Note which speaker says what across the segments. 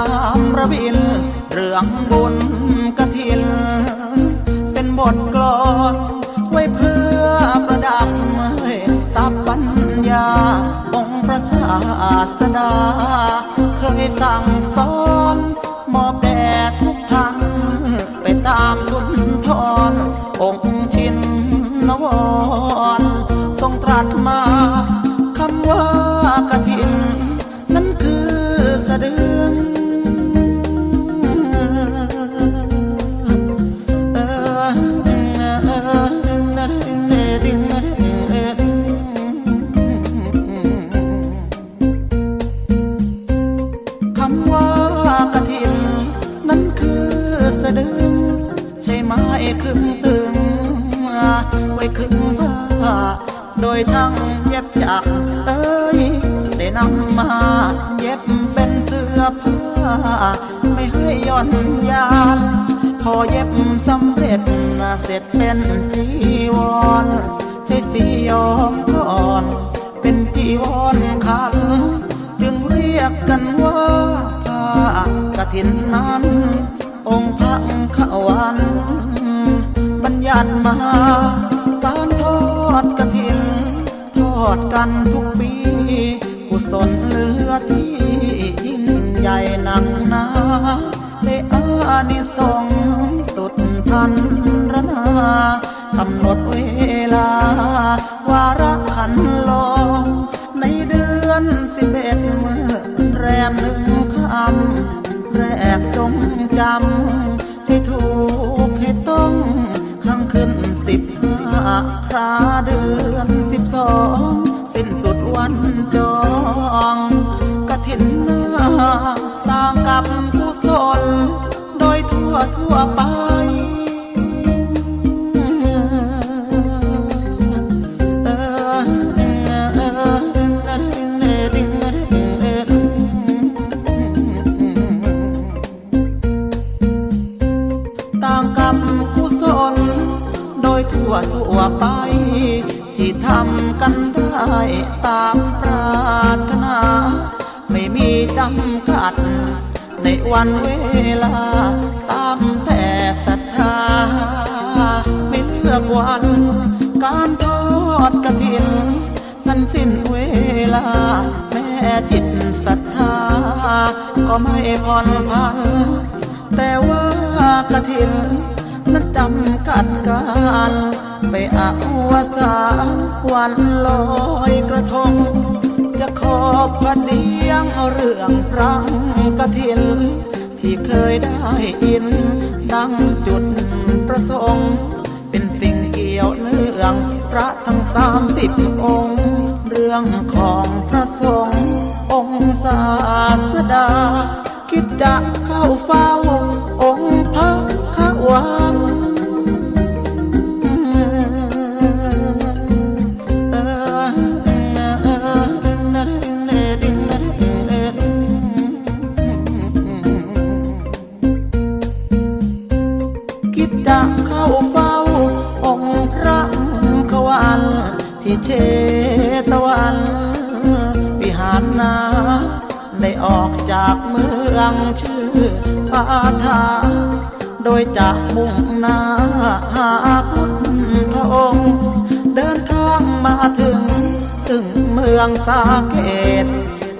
Speaker 1: ามระบิน เรื่องบุญกระถิน เป็นบทกลอนไว้เพื่อประดับให้ทรัพย์ปัญญาองค์พระศาสดา เคยสั่งสอน เสร็จเป็นจีวรใช้สียอมก่อน เป็นจีวรคัน จึงเรียกกันว่าผ้ากฐินนั้น องค์พระขวัน บัญญัติมาการทอดกฐิน ทอดกันทุกปี กุศลเหลือที่ยิ่งใหญ่หนักหนาได้อานิสงส์สุดพัน กำหนดเวลา วาระขันลองในเดือนสิบเอ็ดเมื่อแรมหนึ่งคำแรกจงจำให้ถูกให้ต้องข้างขึ้นสิบห้าคราเดือนสิบสองสิ้นสุดวันจองกฐินนาต่างกับกุศลโดยทั่วทั่วไป ในวันเวลา ตามแต่ศรัทธา ไม่เลือกวัน การทอดกระถินนั้นสิ้นเวลา แม่จิตศรัทธา ก็ไม่ผ่อนพัน แต่ว่ากระถินนั้นจำกัดการไปอาวสานวันลอยกระทง จะขอบพระดี ยังเอาเรื่องพระกฐิน ที่เคยได้ยิน ดังจุดประสงค์ เป็นสิ่งเกี่ยวเนื่อง พระทั้งสามสิบองค์ เรื่องของพระสงฆ์องค์ศาสดา คิดจะ พุทธองค์ เดินทางมาถึงซึ่งเมืองสาเกต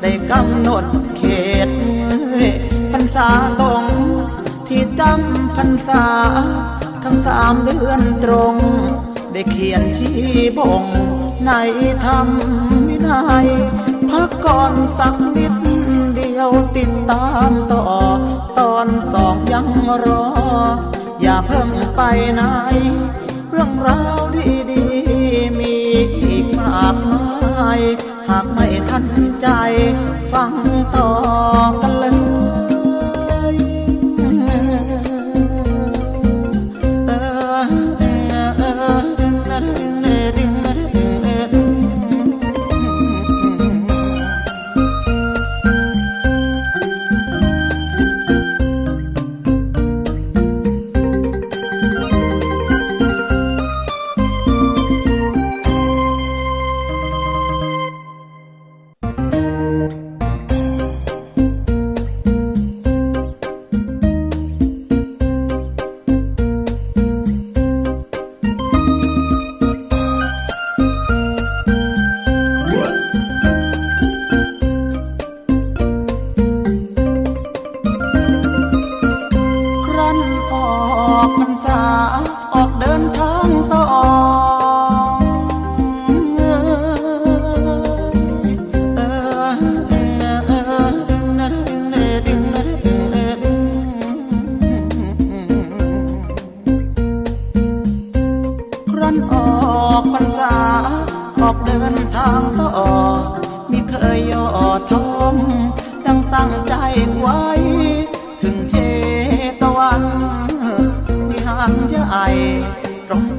Speaker 1: ได้กำหนดเขตพรรษาสงที่จำพรรษา ทั้งสามเดือนตรง ได้เขียนชี้บ่ง ในธรรมวินัยพักก่อนสักนิดเดียวติดตามต่อ ตอนสองยังรอ อย่าเพิ่งไปไหน เรื่องราวดีๆ มีอีกมากมาย หากไม่ทันใจ ฟังต่อกัน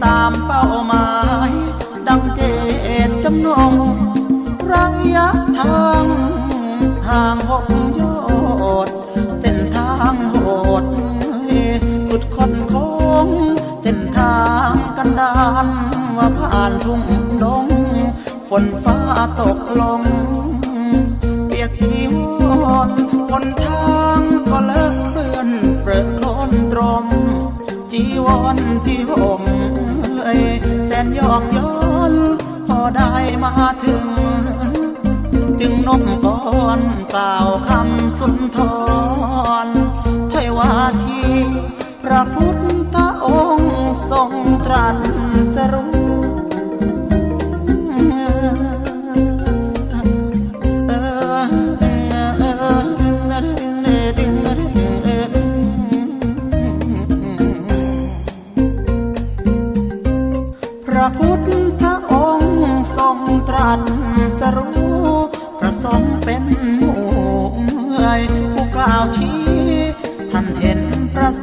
Speaker 1: ตามเป้าหมาย ดังเจตจำนงระยะทางห่างหกโยชน์เส้นทางโหดสุดคนโค้งเส้นทางกันดานว่าผ่านทุ่งดงฝนฟ้าตกลง เปียกที่วอนบนทางก็เลิกเปื้อนเปรอะโคลนตรมจีวรที่ห่ม แสนยอกย้อนพอได้มาถึง จึงนมก้อนกล่าวคำสุนทรไทยวาทีพระพุทธองค์ทรงตรัส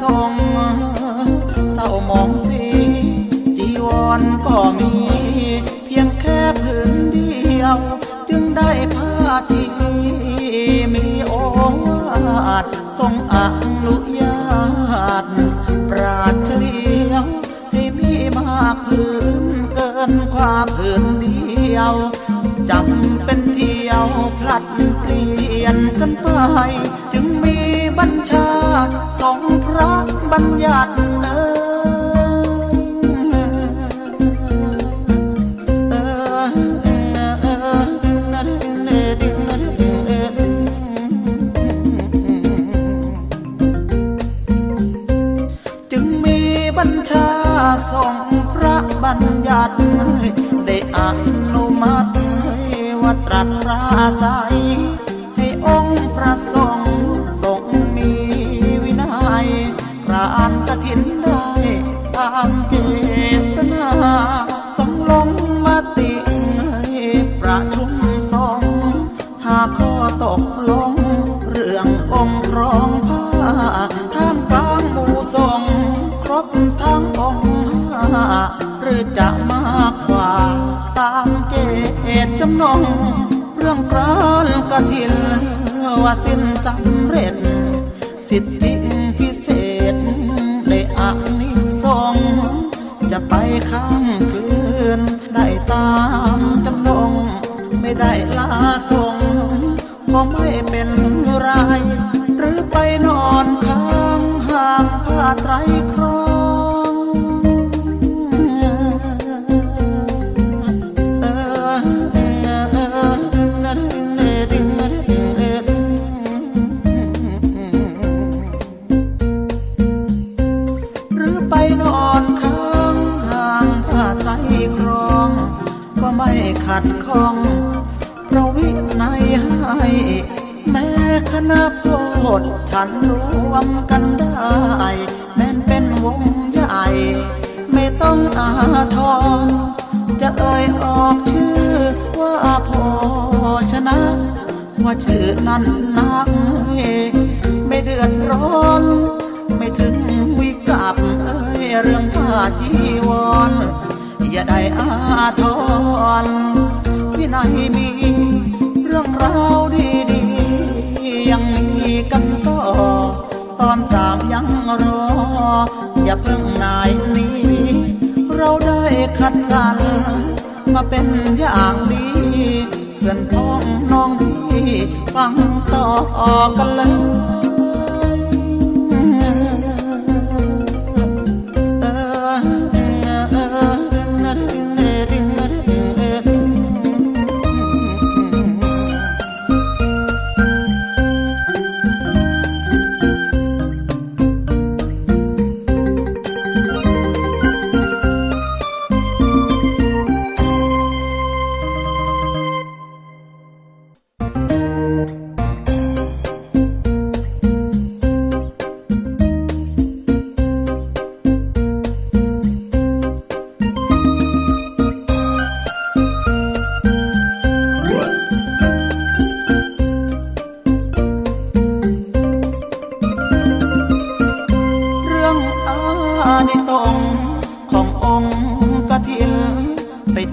Speaker 1: สงเศร้ามองสีจีวรก็มี เพียงแค่ผืนเดียว จึงได้ผ้าที่มีโอวาททรงอนุญาต ปราดเฉลียวให้มีมากผืนเกินความผืนเดียวจำเป็นเที่ยวพลัดเปลี่ยนกันไป ญญัติเอ่ยเอ่ยเอ่ยเอ่ยจึงมีบัญชาส่งพระบัญญัติได้อนุมัติว่าตรัสราศัย บทั้งองค์ห้าหรือจะมากกว่า ตามเจตจำนง เรื่องกรานกฐินว่าสิ้นสำเร็จ สิทธิพิเศษได้อานิสงจะไปข้ามคืน ได้ตามจำนง ไม่ได้ลาทงก็ไม่เป็นไร ฉันรวมกันได้ แม้นเป็นวงใหญ่ ไม่ต้องอาทรจะเอ่ยออกชื่อว่าพอชนะ ว่าชื่อนั้นนักไม่เดือดร้อน ไม่ถึงวิกับเอ้ยเรื่องผ้าจีวร อย่าได้อาทรวินัยมีเรื่องราวดี ตอนสามยังรอ อย่าเพิ่งนายหนี้ เราได้คัดกัน มาเป็นอย่างดีเพื่อนพ้องน้องพี่ฟังต่อกันเลย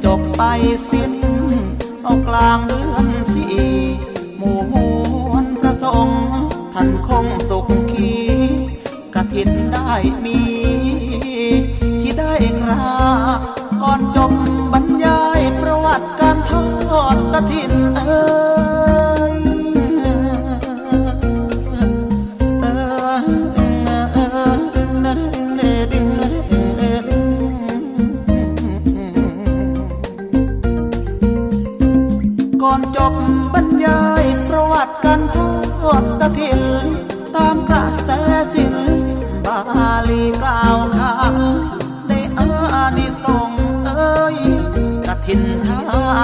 Speaker 1: จบไปสิ้น เอากลางเดือนสี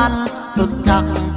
Speaker 1: gian cực nặng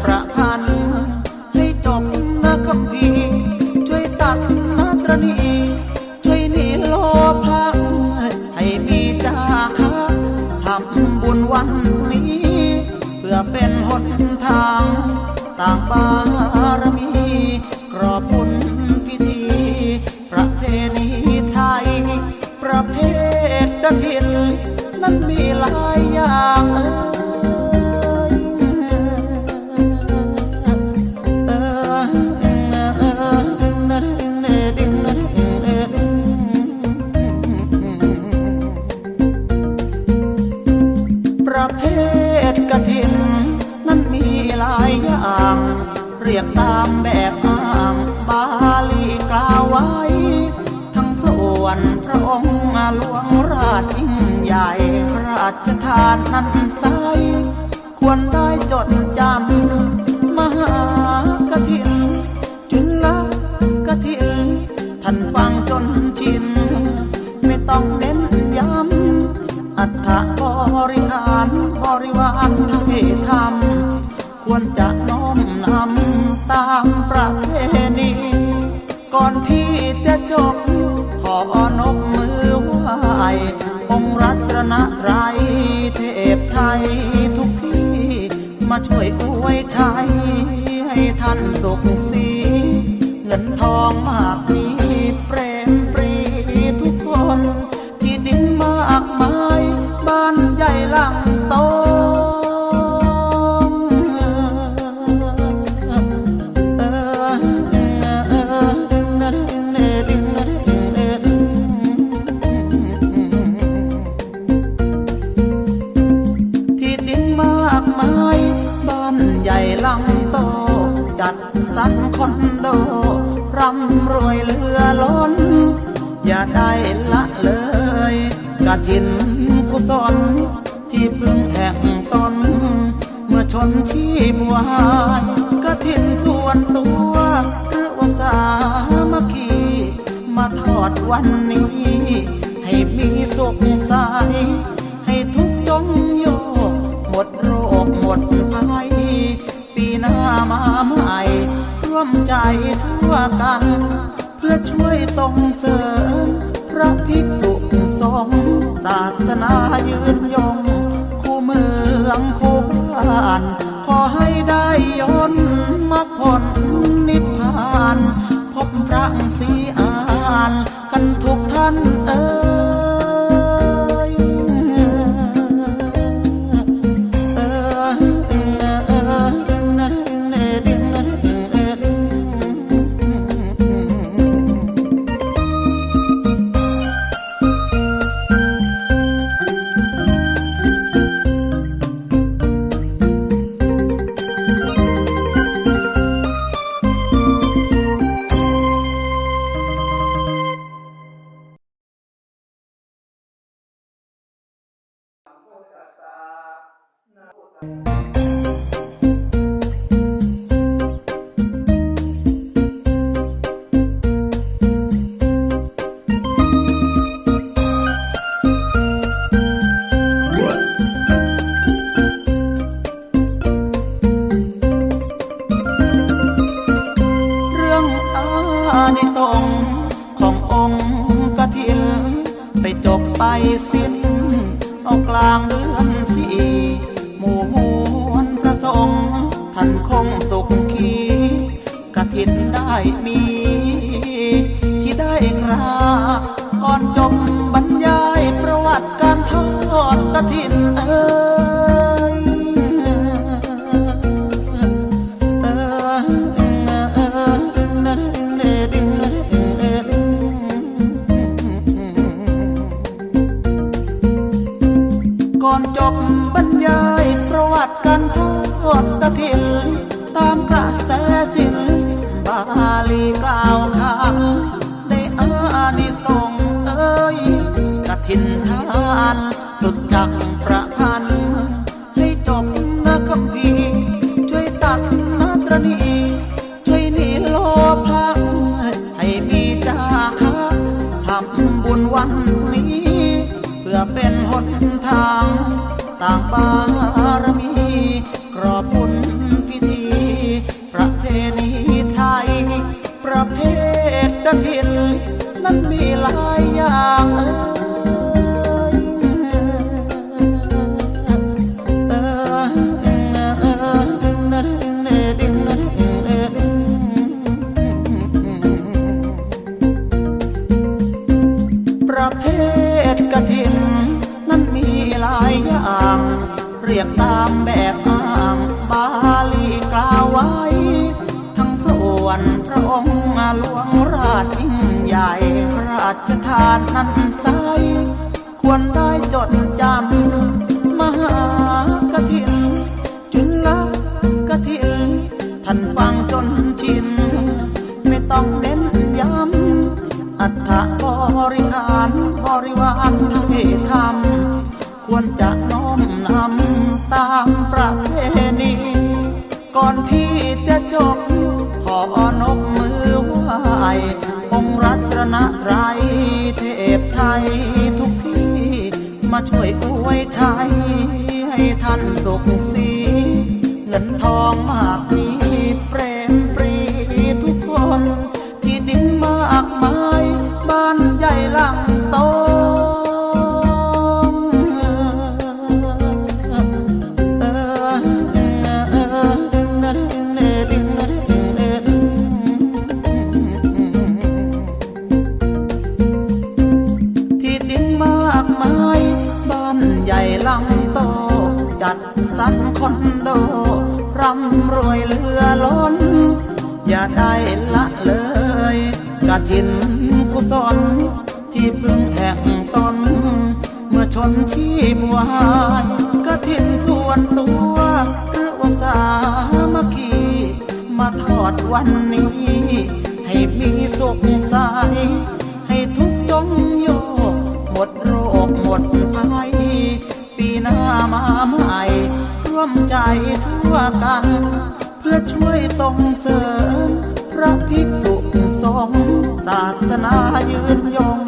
Speaker 1: จทานนั้นใส ควรได้จดจำ มหากะถิน จุนละกะถิน ท่านฟังจนชิน ไม่ต้องเน้นย้ำ อัฏฐบริหารบริวารทางเพธรรม ควรจะน้อมนำตามประเพณี ก่อนที่จะจบขอนบมือไหวองค์รัตนตราย ท่านสุขสีเงินทองมา ทั่วกัน เพื่อช่วยส่งเสริม พระภิกษุสงศาสนายืนยง คู่เมืองคู่บ้าน ขอให้ได้ยนต์มรรผล 当吧 วงราชยิ่งใหญ่พระราชทานนั้นใส ควรได้จดจำ มหากถิน จุลกถิน ท่านฟังจนชิน ไม่ต้องเน้นย้ำ อัฐบริหารบริวารไทยธรรม ควรจะน้อมนำตามประเพณี ก่อนที่จะจบ องค์รัตนตรเทพไทยทุกที่ มาช่วยอวยชัยให้ท่านสุขสีเงินทองมาก กุศลที่พึ่งแห่งตน เมื่อชนชีพวายกระถินส่วนตัว หรือว่าสามัคคีมาทอดวันนี้ ให้มีสุขใสให้ทุกจงโยกหมดโรคหมดภัย ปีหน้ามาใหม่ ร่วมใจทั่วกัน เพื่อช่วยส่งเสริม ระภิกษุสงฆ์ศาสนายืนยง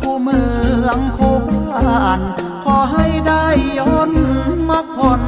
Speaker 1: คู่เมืองคู่บ้าน ขอให้ได้ยนต์มรรคผล